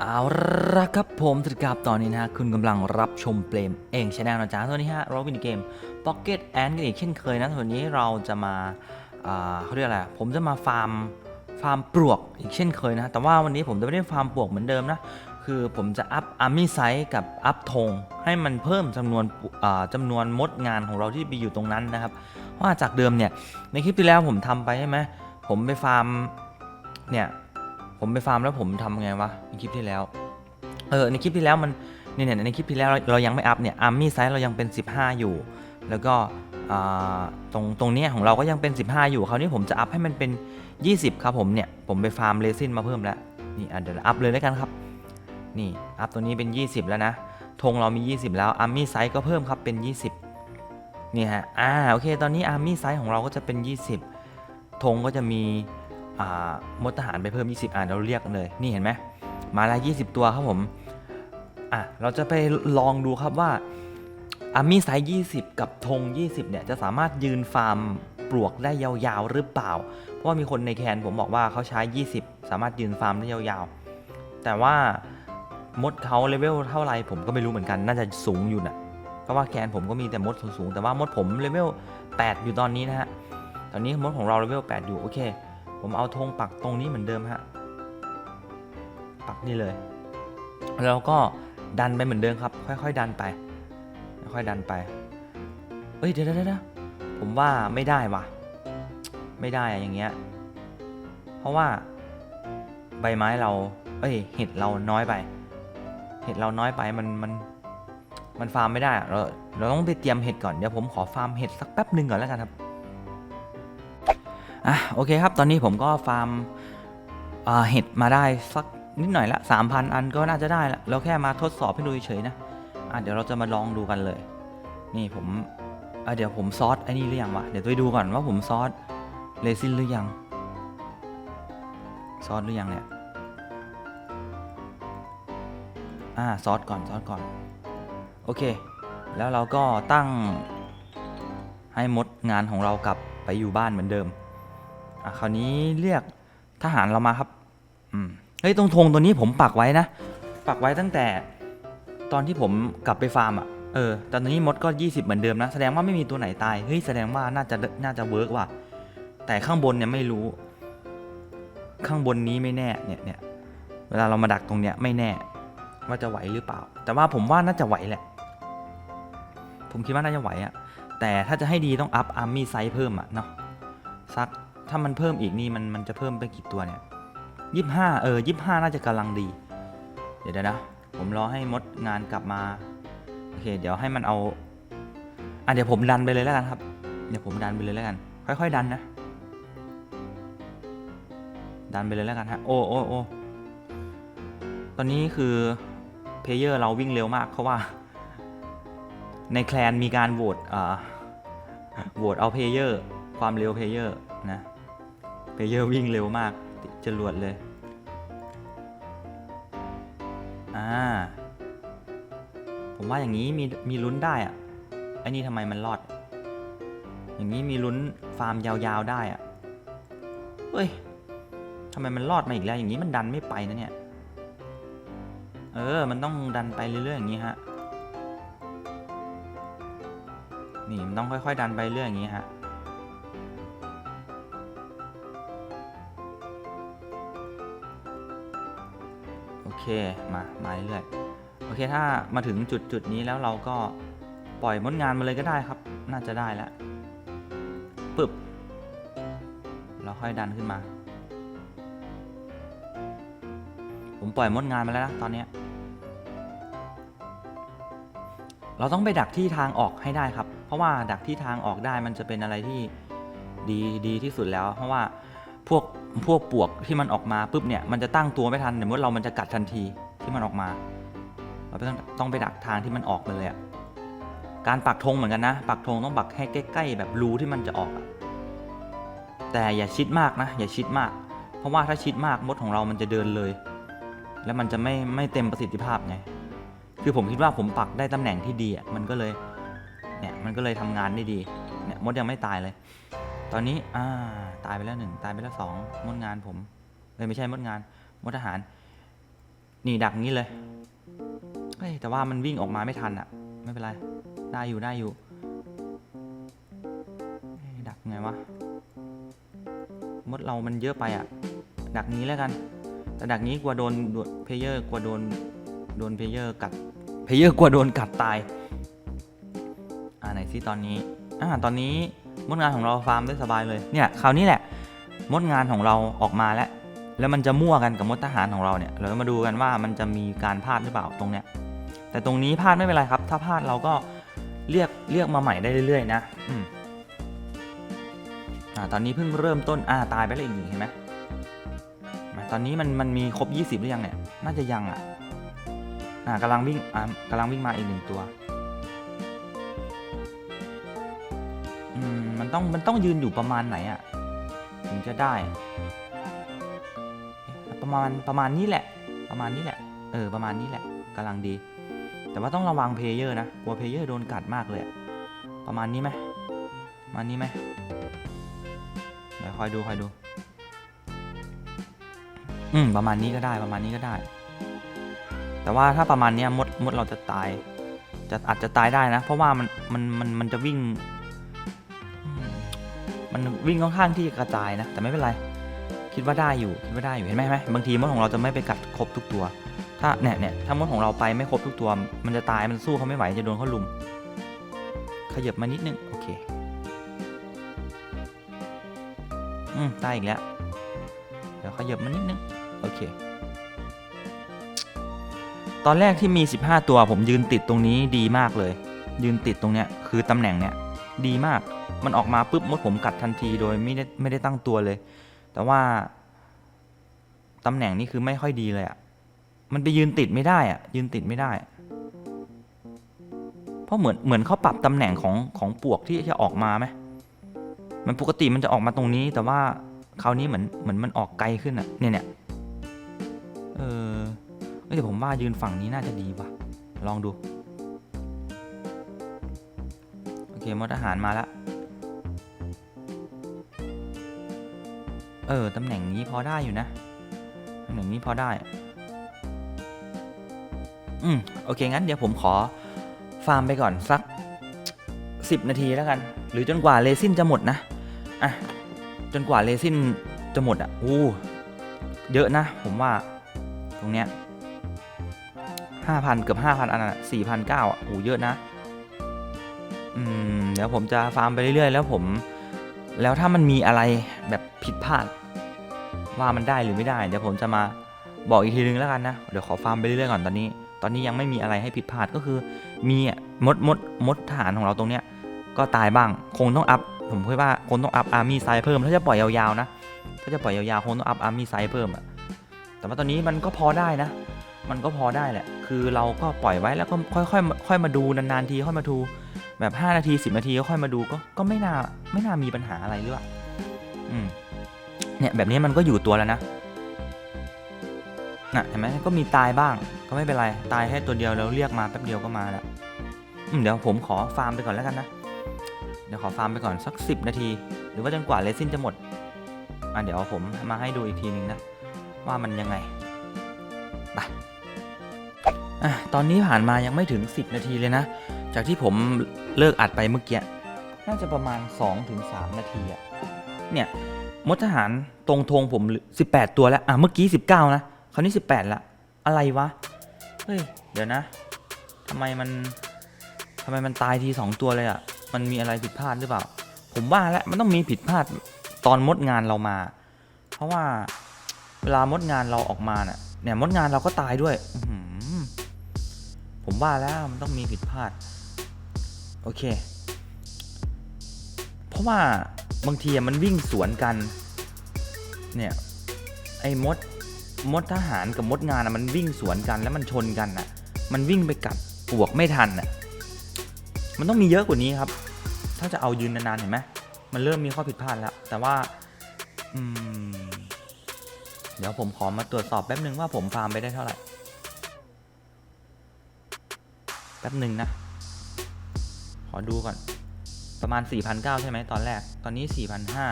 เอาละครับผมสวัสดีครับตอนนี้นะฮะคุณกำลังรับชมเปลมเองชาแนลนะจ๊ะตัวนี้ฮะเราเป็นเกม Pocket Ant กันอีกเช่นเคยนะส่วนนี้เราจะมาเขาเรียกอะไรผมจะมาฟาร์มฟาร์มปลวกอีกเช่นเคยนะแต่ว่าวันนี้ผมจะไม่ได้ฟาร์มปลวกเหมือนเดิมนะคือผมจะอัพอาร์มี่ไซส์กับอัพธงให้มันเพิ่มจำนวนปุอ่าจำนวนมดงานของเราที่ไปอยู่ตรงนั้นนะครับเพราะว่าจากเดิมเนี่ยในคลิปที่แล้วผมทำไปใช่ไหมผมไปฟาร์มเนี่ย ผมไปฟาร์มแล้วผมทำไงวะในคลิปที่แล้ว เออในคลิปที่แล้วมันเนี่ยในคลิปที่แล้วเราเรายังไม่อัพเนี่ยอาร์มี่ไซส์เรายังเป็น 15 อยู่ แล้วก็ตรงตรงนี้ของเราก็ยังเป็น 15 อยู่คราวนี้ผมจะอัพให้มันเป็น 20 ครับผมเนี่ยผมไปฟาร์มเลซินมาเพิ่มแล้วนี่เดี๋ยวอัพเลยแล้วกันครับนี่อัพตัวนี้เป็น 20 แล้วนะธงเรามี 20 แล้วอาร์มี่ไซส์ก็เพิ่มครับเป็น 20นี่ฮะอ่าโอเค ตอนนี้อาร์มี่ไซส์ของเราก็จะเป็น 20ธงก็จะมี มดทหารไปเพิ่ม 20 อ่าเราเรียกเลยนี่เห็นไหมมาแล้ว20 ตัวครับผมอะเราจะไปลองดูครับว่าอาร์มี่ไซส์20 กับธง 20 เนี่ย จะสามารถยืนฟาร์มปลวกได้ยาวๆหรือเปล่า เพราะว่ามีคนในแคนผมบอกว่าเขาใช้ 20 สามารถยืนฟาร์มได้ยาวๆ แต่ว่ามดเขาเลเวลเท่าไรผมก็ไม่รู้เหมือนกัน น่าจะสูงอยู่นะเพราะว่าแคนผมก็มีแต่มดสูงๆ แต่ว่ามดผมเลเวล8อยู่ตอนนี้นะฮะ ตอนนี้มดของเราเลเวล8อยู่โอเค ผมเอาธงปักตรงนี้เหมือนเดิมฮะ ปักนี่เลย แล้วก็ดันไปเหมือนเดิมครับ ค่อยๆ ดันไป ค่อยๆดันไป เอ้ยเดี๋ยวเดี๋ยวผมว่าไม่ได้ว่ะ ไม่ได้อะอย่างเงี้ย เพราะว่าใบไม้เรา เอ้ย เห็ดเราน้อยไป เห็ดเราน้อยไปมันมันมันฟาร์มไม่ได้ เราเราต้องไปเตรียมเห็ดก่อน เดี๋ยวผมขอฟาร์มเห็ดสักแป๊บหนึ่งก่อนแล้วกันครับ อะโอเคครับ ตอนนี้ผมก็ฟาร์มเห็ดมาได้สักนิดหน่อยละ3,000 อันก็น่าจะได้ละเราแค่มาทดสอบให้ดูเฉยๆนะอะเดี๋ยวเราจะมาลองดูกันเลย นี่ผมอะเดี๋ยวผมซอสไอ้นี่หรือยังวะเดี๋ยวไปดูก่อนว่าผมซอสเลซินหรือยังซอสหรือยังเนี่ยอ่าซอสก่อนซอสก่อน โอเค แล้วเราก็ตั้งให้มดงานของเรากลับไปอยู่บ้านเหมือนเดิม อะคราวนี้เรียกทหารเรามาครับ อืม เฮ้ยตรงธงตัวนี้ผมปักไว้นะ ปักไว้ตั้งแต่ตอนที่ผมกลับไปฟาร์มอะ เออ ตอนนี้มดก็ 20 เหมือนเดิมนะ แสดงว่าไม่มีตัวไหนตาย เฮ้ย แสดงว่าน่าจะ น่าจะเวิร์กว่ะ แต่ข้างบนเนี่ยไม่รู้ ข้างบนนี้ไม่แน่ เนี่ยเนี่ยเวลาเรามาดักตรงเนี้ยไม่แน่ ว่าจะไหวหรือเปล่า แต่ว่าผมว่าน่าจะไหวแหละ ผมคิดว่าน่าจะไหวอะแต่ถ้าจะให้ดีต้องอัพอาร์มี่ไซส์เพิ่มอะเนาะ สัก ถ้ามันเพิ่มอีกนี่มันมันจะเพิ่มไปกี่ตัวเนี่ยยี่ห้าเออยี่ห้าน่าจะกำลังดีเดี๋ยวเดี๋ยวนะ ผมรอให้มดงานกลับมา โอเค เดี๋ยวให้มันเอาอะเดี๋ยวผมดันไปเลยแล้วกันครับ เดี๋ยวผมดันไปเลยแล้วกัน ค่อย ๆ ดันนะ ดันไปเลยแล้วกันฮะ โอ้โอ้โอ้ตอนนี้คือเพลเยอร์เราวิ่งเร็วมากเพราะว่า ในแคลนมีการโหวตอ่าโหวตเอาเพลเยอร์ ความเร็วเพลเยอร์นะ เพเยอร์วิ่งเร็วมากติดจรวดเลย อ่า ผมว่าอย่างนี้มีมีลุ้นได้อะไอ้นี่ทำไมมันรอด อย่างนี้มีลุ้นฟาร์มยาวๆได้อะเฮ้ยทำไมมันรอดมาอีกแล้วอย่างนี้มันดันไม่ไปนะเนี่ย เออ มันต้องดันไปเรื่อยๆอย่างนี้ฮะ นี่มันต้องค่อยๆ ดันไปเรื่อยอย่างนี้ฮะ โอเคมามาเรื่อยโอเคถ้ามาถึงจุดจุดนี้แล้วเราก็ปล่อยมดงานมาเลยก็ได้ครับ น่าจะได้แล้วปึบเราค่อยดันขึ้นมา ผมปล่อยมดงานมาแล้วนะตอนนี้เราต้องไปดักที่ทางออกให้ได้ครับ เพราะว่าดักที่ทางออกได้มันจะเป็นอะไรที่ดีดีที่สุดแล้ว เพราะว่าพวก พวกปวกที่มันออกมาปุ๊บเนี่ยมันจะตั้งตัวไม่ทันเดี๋ยวมดเรามันจะกัดทันทีที่มันออกมา เราต้องต้องไปดักทางที่มันออกมาเลยอะการปักธงเหมือนกันนะ ปักธงต้องปักให้ใกล้ๆ แบบรูที่มันจะออกอะแต่อย่าชิดมากนะ อย่าชิดมาก เพราะว่าถ้าชิดมากมดของเรามันจะเดินเลย แล้วมันจะไม่ไม่เต็มประสิทธิภาพไงคือผมคิดว่าผมปักได้ตำแหน่งที่ดีอะมันก็เลยเนี่ยมันก็เลยทำงานได้ดีเนี่ยมดยังไม่ตายเลย ตอนนี้อ่าตายไปแล้วหนึ่งตายไปแล้วสองมดงานผมเลยไม่ใช่มดงานมดทหาร นี่ดักงี้เลยเฮ้ยแต่ว่ามันวิ่งออกมาไม่ทันอะไม่เป็นไร ได้อยู่ได้อยู่ ดักไงวะมดเรามันเยอะไปอะดักนี้แล้วกัน แต่ดักนี้กลัวโดนเพลเยอร์กลัวโดนโดนเพลเยอร์กัดเพลเยอร์กลัวโดนกัดตาย อ่าไหนซิตอนนี้อ่าตอนนี้ มดงานของเราฟาร์มได้สบายเลยเนี่ยคราวนี้แหละมดงานของเราออกมาแล้ว แล้วมันจะมั่วกันกับมดทหารของเราเนี่ยเรามาดูกันว่ามันจะมีการพลาดหรือเปล่าตรงเนี้ยแต่ตรงนี้พลาดไม่เป็นไรครับ ถ้าพลาดเราก็เรียกเรียกมาใหม่ได้เรื่อยๆนะอืมอ่าตอนนี้เพิ่งเริ่มต้นอ่าตายไปแล้วอีกหนึ่งเห็นไหมตอนนี้มันมันมีครบ 20 หรือยังเนี่ย น่าจะยังอะ อ่ากำลังวิ่งอ่ากำลังวิ่งมาอีกหนึ่งตัว ต้องมันต้องยืนอยู่ประมาณไหนอะถึงจะได้ ประมาณประมาณนี้แหละ ประมาณนี้แหละ เออ ประมาณนี้แหละกำลังดี แต่ว่าต้องระวังเพลเยอร์นะกลัวเพลเยอร์โดนกัดมากเลยอะประมาณนี้ไหมประมาณนี้ไหมเดี๋ยวคอยดูคอยดูอืมประมาณนี้ก็ได้ประมาณนี้ก็ได้ แต่ว่าถ้าประมาณนี้มดมดเราจะตาย จะอาจจะตายได้นะ เพราะว่ามันมันมันมันจะวิ่ง มันวิ่งค่อนข้างที่จะกระจายนะ แต่ไม่เป็นไร คิดว่าได้อยู่ คิดว่าได้อยู่เห็นไหมไหมบางทีมดของเราจะไม่ไปกัดครบทุกตัว ถ้าเนี่ยเนี่ยถ้ามดของเราไปไม่ครบทุกตัว มันจะตายมันสู้เขาไม่ไหวจะโดนเขาลุม ขยับมานิดนึงโอเคอืมตายอีกแล้ว เดี๋ยวขยับมานิดนึงโอเค ตอนแรกที่มี 15 ตัวผมยืนติดตรงนี้ดีมากเลย ยืนติดตรงเนี้ยคือตำแหน่งเนี้ย ดีมาก มันออกมาปุ๊บมดผมกัดทันทีโดยไม่ได้ไม่ได้ตั้งตัวเลย แต่ว่าตำแหน่งนี้คือไม่ค่อยดีเลยอะ่ะ มันไปยืนติดไม่ได้อะ่ะ ยืนติดไม่ได้ เพราะเหมือนเหมือนเขาปรับตำแหน่งของของปวกที่จะออกมาไหมมันปกติมันจะออกมาตรงนี้ แต่ว่าคราวนี้เหมือนเหมือนมันออกไกลขึ้นอะ่ะ เนี่ยเนี่ยเออเอ้ยแต่ผมว่ายืนฝั่งนี้น่าจะดีว่ะ ลองดู โอเคมดทหารมาล้วเออ ตำแหน่งนี้พอได้อยู่นะ ตำแหน่งนี้พอได้ อืม โอเค งั้นเดี๋ยวผมขอ ฟาร์มไปก่อนสัก 10 นาทีแล้วกัน หรือจนกว่าเรซินจะหมดนะ อะ จนกว่าเรซินจะหมดอะ อู้ เยอะนะ ผมว่า ตรงเนี้ยห้าพันเกือบห้าพันอันน่ะสี่พันเก้าอะโอ้เยอะนะ เดี๋ยวผมจะฟาร์มไปเรื่อยๆ แล้วผม แล้วถ้ามันมีอะไรแบบผิดพลาด ว่ามันได้หรือไม่ได้ เดี๋ยวผมจะมาบอกอีกทีนึงแล้วกันนะ เดี๋ยวขอฟาร์มไปเรื่อยๆก่อนตอนนี้ ตอนนี้ยังไม่มีอะไรให้ผิดพลาดก็คือ มีอะมดมดมดทหารของเราตรงเนี้ย ก็ตายบ้าง คงต้องอัพ ผมคิดว่าคงต้องอัพอาร์มี่ไซเพิ่ม ถ้าจะปล่อยยาวๆนะ ถ้าจะปล่อยยาวๆคงต้องอัพอาร์มี่ไซเพิ่มอะแต่ว่าตอนนี้มันก็พอได้นะ มันก็พอได้แหละ คือเราก็ปล่อยไว้แล้วก็ค่อยๆค่อยมาดูนานๆทีค่อยมาดู แบบ 5 นาที 10 นาทีก็ค่อยมาดูก็ก็ไม่น่าไม่น่ามีปัญหาอะไรหรือเปล่าอืมเนี่ยแบบนี้มันก็อยู่ตัวแล้วนะน่ะเห็นไหมก็มีตายบ้าง ก็ไม่เป็นไร ตายแค่ตัวเดียวแล้วเรียกมาแป๊บเดียวก็มาแล้วอืมเดี๋ยวผมขอฟาร์มไปก่อนแล้วกันนะ เดี๋ยวขอฟาร์มไปก่อนสัก 10 นาที หรือว่าจนกว่าเลซินจะหมดอะเดี๋ยวผมมาให้ดูอีกทีนึงนะ ว่ามันยังไงไปอะตอนนี้ผ่านมายังไม่ถึง 10 นาทีเลยนะ จากที่ผม เลิกอัดไปเมื่อกี้ น่าจะประมาณ 2-3 นาทีอะเนี่ยมดทหารตรงธงผม 18 ตัวแล้ว อะ เมื่อกี้ 19 นะ คราวนี้ 18 ละ อะไรวะ เฮ้ย เดี๋ยวนะทำไมมันทำไมมันตายที 2 ตัวเลยอะมันมีอะไรผิดพลาดหรือเปล่า ผมว่าแล้วมันต้องมีผิดพลาดตอนมดงานเรามา เพราะว่าเวลามดงานเราออกมาเนี่ยเนี่ยมดงานเราก็ตายด้วย ผมว่าแล้วมันต้องมีผิดพลาด โอเค เพราะว่าบางทีมันวิ่งสวนกัน เนี่ย ไอ้มด มดทหารกับมดงานมันวิ่งสวนกันแล้วมันชนกันอะมันวิ่งไปกัดปวกไม่ทันอะมันต้องมีเยอะกว่านี้ครับ ถ้าจะเอายืนนานๆเห็นไหมมันเริ่มมีข้อผิดพลาดแล้ว แต่ว่า อืม เดี๋ยวผมขอมาตรวจสอบแป๊บนึงว่าผมฟาร์มไปได้เท่าไหร่ แป๊บหนึ่งนะ อดูก่อน ประมาณ 4,900 ใช่ไหมตอนแรก ตอนนี้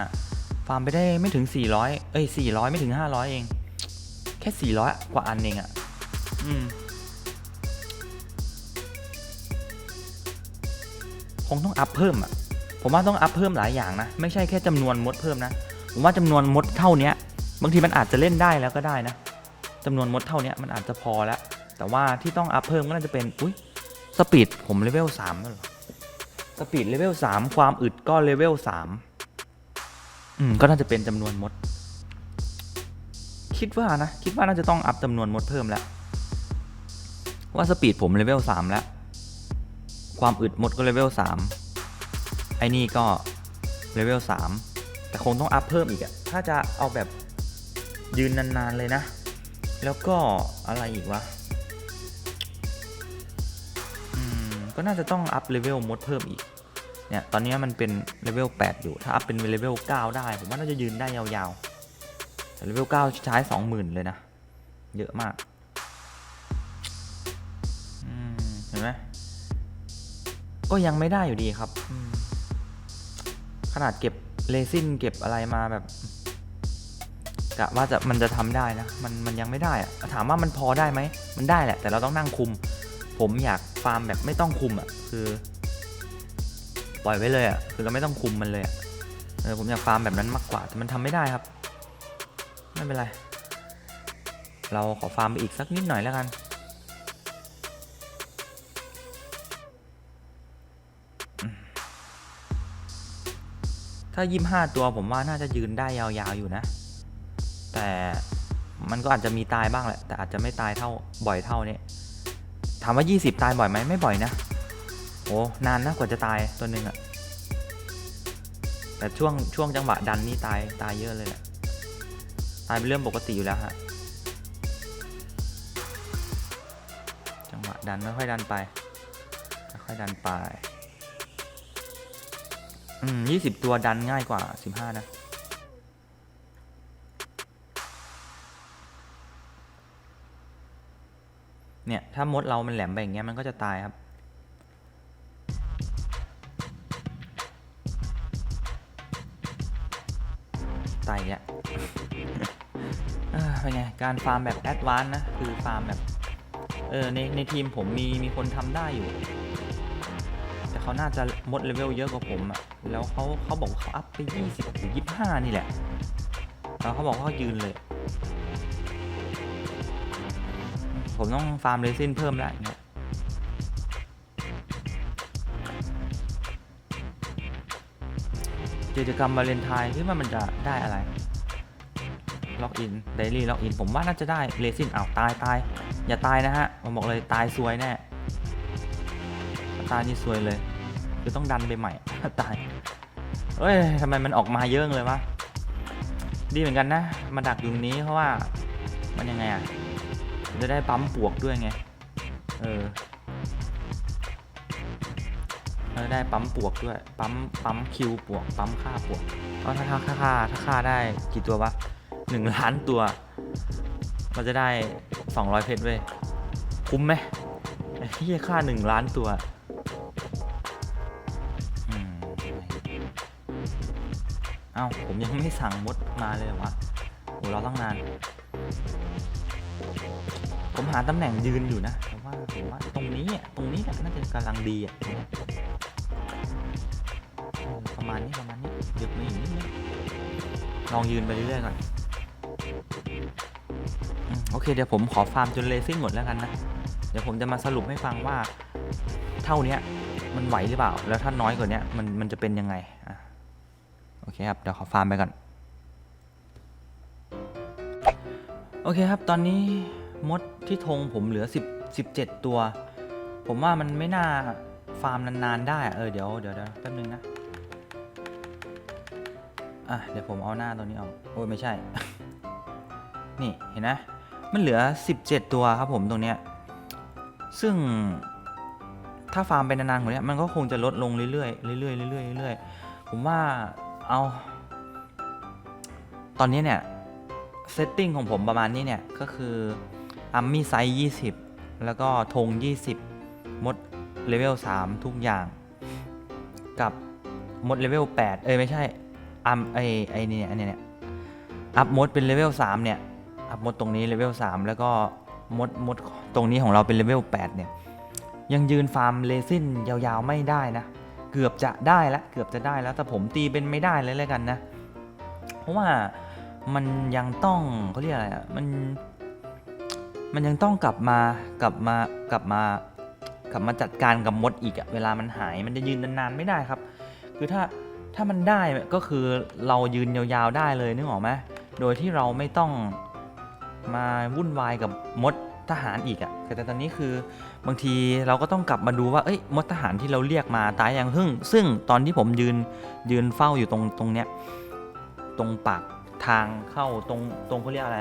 4,500 ฟาร์มไปได้ไม่ถึง 400 เอ้ย 400 ไม่ถึง 500 เอง แค่ 400 กว่าอันเองอะอืม คงต้องอัพเพิ่มอะ ผมว่าต้องอัพเพิ่มหลายอย่างนะ ไม่ใช่แค่จำนวนมดเพิ่มนะ ผมว่าจำนวนมดเท่านี้บางทีมันอาจจะเล่นได้แล้วก็ได้นะจำนวนมดเท่านี้มันอาจจะพอแล้ว แต่ว่าที่ต้องอัพเพิ่มก็น่าจะเป็น อุ้ยสปีดผมเลเวลสามแล้วเหรอ สปีดเลเวลสามความอึดก็เลเวลสามอืมก็น่าจะเป็นจำนวนมด คิดว่านะ คิดว่าน่าจะต้องอัพจำนวนมดเพิ่มแล้ว ว่าสปีดผมเลเวลสามแล้ว ความอึดมดก็เลเวลสามไอ้นี่ก็เลเวลสามแต่คงต้องอัพเพิ่มอีกอะถ้าจะเอาแบบยืนนานๆเลยนะ แล้วก็อะไรอีกวะ ก็น่าจะต้องอัพเลเวลมดเพิ่มอีก เนี่ย ตอนนี้มันเป็นเลเวล8อยู่ ถ้าอัพเป็นเลเวล9ได้ ผมว่าน่าจะยืนได้ยาวๆ แต่เลเวล9ใช้20,000 เลยนะ เยอะมากมเห็นไหมก็ยังไม่ได้อยู่ดีครับ ขนาดเก็บเรซินเก็บอะไรมาแบบกะว่าจะมันจะทำได้นะ มันมันยังไม่ได้อะถามว่ามันพอได้ไหม มันได้แหละ แต่เราต้องนั่งคุม ผมอยากฟาร์มแบบไม่ต้องคุมอะคือปล่อยไว้เลยอะคือเราไม่ต้องคุมมันเลยอะเออผมอยากฟาร์มแบบนั้นมากกว่าแต่มันทำไม่ได้ครับ ไม่เป็นไร เราขอฟาร์มไปอีกสักนิดหน่อยแล้วกันถ้ายี่ห้าตัวผมว่าน่าจะยืนได้ยาวๆอยู่นะ แต่มันก็อาจจะมีตายบ้างแหละ แต่อาจจะไม่ตายเท่าบ่อยเท่านี้ ถามว่า 20 ตายบ่อยไหมไม่บ่อยนะโอ้นานนะกว่าจะตายตัวหนึ่งอะแต่ช่วงช่วงจังหวะดันนี่ตายตายเยอะเลยแหละตายเป็นเรื่องปกติอยู่แล้วฮะจังหวะดันไม่ค่อยดันไปค่อยๆดันไป อืมยี่สิบตัวดันง่ายกว่าสิบห้านะ เนี่ย ถ้ามดเรามันแหลมไปอย่างเงี้ยมันก็จะตายครับ ตายอีกแล้วเป็นไง การฟาร์มแบบแอดวานซ์นะ คือฟาร์มแบบ เออ ในในทีมผมมีมีคนทำได้อยู่ แต่เขาน่าจะมดเลเวลเยอะกว่าผมอะแล้วเขาเขาบอกเขาอัพไป 20 หรือ 25 นี่แหละ แล้วเขาบอกเขายืนเลย ผมต้องฟาร์มเรซินเพิ่มแล้วเงี้ยกิจกรรมวาเลนไทน์คิดว่ามันจะได้อะไร ล็อกอินเดลี่ล็อกอิน ผมว่าน่าจะได้เรซินอ้าวตายตาย อย่าตายนะฮะ ผมบอกเลยตายซวยแน่ ตายนี่ซวยเลย คือต้องดันไปใหม่ ตาย เอ้ยทำไมมันออกมาเยอะเลยวะ ดีเหมือนกันนะ มาดักอยู่ตรงนี้เพราะว่า มันยังไงอะ จะได้ปั๊มปวกด้วยไง เออเราจะได้ปั๊มปวกด้วย ปั๊ม ปั๊มคิวปวก ปั๊มค่าปวกเพราะถ้าค่าค่าค่าถ้าค่าได้กี่ตัววะหนึ่งล้านตัว เราจะได้สองร้อยเพชรเว้ย คุ้มไหมไอ้ที่ค่าหนึ่งล้านตัวอืมเอ้า ผมยังไม่สั่งมดมาเลยหรอวะโอ้เราต้องนาน ผมหาตำแหน่งยืนอยู่นะแต่ว่าผมว่าตรงนี้อะตรงนี้น่าจะกำลังดีอะประมาณนี้ประมาณนี้หยุดมาอีกนิดนึงลองยืนไปเรื่อยๆก่อนโอเคเดี๋ยวผมขอฟาร์มจนเลซิ่งหมดแล้วกันนะ เดี๋ยวผมจะมาสรุปให้ฟังว่า เท่านี้มันไหวหรือเปล่า แล้วถ้าน้อยกว่านี้มันมันจะเป็นยังไงอะโอเคครับ เดี๋ยวขอฟาร์มไปก่อน โอเคครับ ตอนนี้มดที่ธงผมเหลือ10 17 ตัว ผมว่ามันไม่น่าฟาร์มนานๆได้อะเออเดี๋ยวเดี๋ยวเดี๋ยวแป๊บนึงนะอะเดี๋ยวผมเอาหน้าตัวนี้ออกโอ้ยไม่ใช่ นี่เห็นไหมมันเหลือ 17 ตัวครับผมตรงเนี้ยซึ่งถ้าฟาร์มไปนานๆกว่านี้มันก็คงจะลดลงเรื่อยๆเรื่อยๆเรื่อยๆเรื่อยๆผมว่าเอา ตอนนี้เนี่ย เซตติ้งของผมประมาณนี้เนี่ย ก็คืออัมมี่ไซส์20 แล้วก็ธง20 มดเลเวล3ทุกอย่าง กับมดเลเวล8เอ้ยไม่ใช่อัมไอไอเนี่ยอันเนี้ยเนี่ยอัพมดเป็นเลเวล3เนี่ยอัพมดตรงนี้เลเวล3แล้วก็มดมดตรงนี้ของเราเป็นเลเวล8เนี่ยยังยืนฟาร์มเลซินยาวๆไม่ได้นะ เกือบจะได้ละเกือบจะได้แล้วแต่ผมตีเป็นไม่ได้เลยแล้วกันนะ เพราะว่า มันยังต้องเขาเรียกอะไรอะมันมันยังต้องกลับมากลับมากลับมากลับมาจัดการกับมดอีกอะเวลามันหายมันจะยืนนานๆไม่ได้ครับ คือถ้าถ้ามันได้ก็คือเรายืนยาวๆได้เลยนึกออกไหมโดยที่เราไม่ต้องมาวุ่นวายกับมดทหารอีกอะแต่ตอนนี้คือบางทีเราก็ต้องกลับมาดูว่าเอ้ยมดทหารที่เราเรียกมาตายยังหึ่งซึ่งตอนที่ผมยืนยืนเฝ้าอยู่ตรงตรงเนี้ยตรงปาก ทางเข้าตรงตรงเขาเรียกอะไร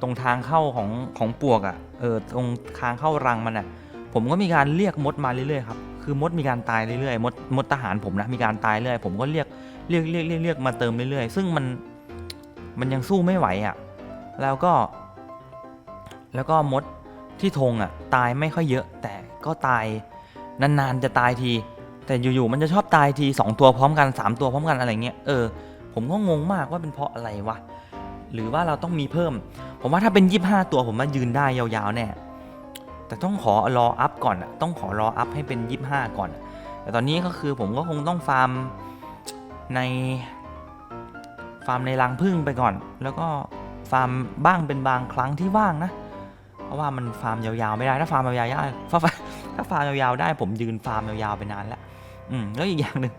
ตรงทางเข้าของของปวกอะ่ะเออตรงทางเข้ารังมันอะ่ะ ผมก็มีการเรียกมดมาเรื่อยๆครับคือมดมีการตายเรื่อยๆมดมดทหารผมนะมีการตายเรื่อยผมก็เรียกเรียกเรียกเรียกเรียกมาเติมเรื่อยๆซึ่งมันมันยังสู้ไม่ไหวอะ่ะแล้วก็ แล้วก็มดที่ธงอะ่ะตายไม่ค่อยเยอะ แต่ก็ตายนานๆจะตายที แต่อยู่ๆมันจะชอบตายทีสองตัวพร้อมกันสามตัวพร้อมกันอะไรเงี้ยเออ ผมก็งงมากว่าเป็นเพราะอะไรวะ หรือว่าเราต้องมีเพิ่ม ผมว่าถ้าเป็น 25 ตัวผมว่ายืนได้ยาวๆแน่ แต่ต้องขอรออัพก่อนอะต้องขอรออัพให้เป็น 25 ก่อน แต่ตอนนี้ก็คือผมก็คงต้องฟาร์มใน ฟาร์มในรังพึ่งไปก่อน แล้วก็ฟาร์มบ้างเป็นบางครั้งที่ว่างนะ เพราะว่ามันฟาร์มยาวๆไม่ได้ ถ้าฟาร์มยาวๆถ้าฟาถ้าฟาร์มยาวๆได้ผมยืนฟาร์มยาวๆไปนานแล้ว อืมแล้วอีกอย่างหนึ่ง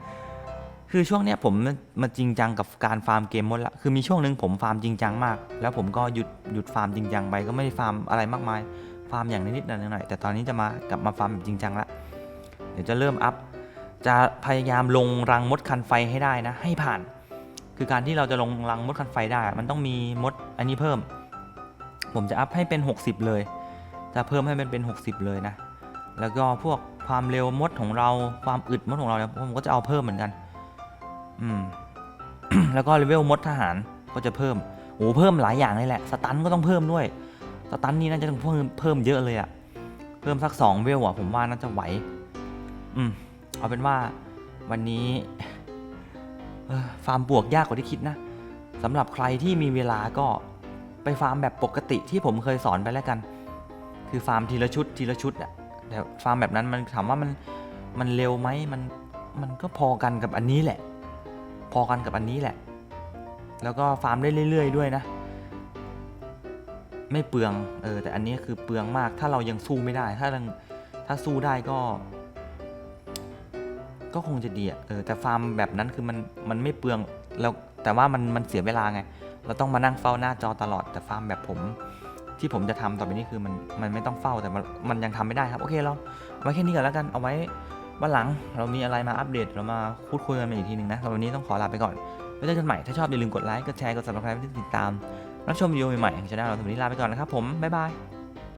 คือช่วงเนี้ยผมมาจริงจังกับการฟาร์มเกมมดละ คือมีช่วงหนึ่งผมฟาร์มจริงจังมาก แล้วผมก็หยุดหยุดฟาร์มจริงจังไปก็ไม่ได้ฟาร์มอะไรมากมาย ฟาร์มอย่างนิดๆหน่อยๆแต่ตอนนี้จะมากลับมาฟาร์มแบบจริงจังละ เดี๋ยวจะเริ่มอัพ จะพยายามลงรังมดคันไฟให้ได้นะ ให้ผ่าน คือการที่เราจะลงรังมดคันไฟได้ มันต้องมีมดอันนี้เพิ่ม ผมจะอัพให้เป็น 60 เลย จะเพิ่มให้มันเป็น 60 เลยนะ แล้วก็พวกความเร็วมดของเรา ความอึดมดของเราเนี่ยผมก็จะเอาเพิ่มเหมือนกัน อืม แล้วก็เลเวลมดทหารก็จะเพิ่มโอ้เพิ่มหลายอย่างเลยแหละ สตันก็ต้องเพิ่มด้วย สตันนี่น่าจะต้องเพิ่มเพิ่มเยอะเลยอะเพิ่มสักสองเวลอะผมว่าน่าจะไหว อืม เอาเป็นว่าวันนี้ฟาร์มบวกยากกว่าที่คิดนะสำหรับใครที่มีเวลาก็ไปฟาร์มแบบปกติที่ผมเคยสอนไปแล้วกัน คือฟาร์มทีละชุดทีละชุดอะแต่ฟาร์มแบบนั้นมันถามว่ามันมันเร็วไหมมันมันก็พอกันกับอันนี้แหละ พอกันกับอันนี้แหละ แล้วก็ฟาร์มได้เรื่อย ๆ ด้วยนะ ไม่เปลือง เออ แต่อันนี้คือเปลืองมาก ถ้าเรายังสู้ไม่ได้ ถ้าถ้าสู้ได้ก็ ก็คงจะดีอะเออ แต่ฟาร์มแบบนั้นคือมันมันไม่เปลือง แล้วแต่ว่ามันมันเสียเวลาไง เราต้องมานั่งเฝ้าหน้าจอตลอด แต่ฟาร์มแบบผมที่ผมจะทำต่อไปนี้คือมันมันไม่ต้องเฝ้าแต่มันมันยังทำไม่ได้ครับ โอเคเราเอาไว้แค่นี้ก่อนแล้วกันเอาไว้ วันหลังเรามีอะไรมาอัปเดตเรามาพูดคุยกันม่อีกทีหนึ่งนะสำหรับวันนี้ต้องขอลาไปก่อนไว้เจอกันใหม่ถ้าชอบอย่าลืมกดไลค์กดแชร์กด subscribe ติดตามรับชมวิดีโอใหม่ๆของช่องเราสำหรับวันนี้ลาไปก่อนนะครับผมบ๊ายบาย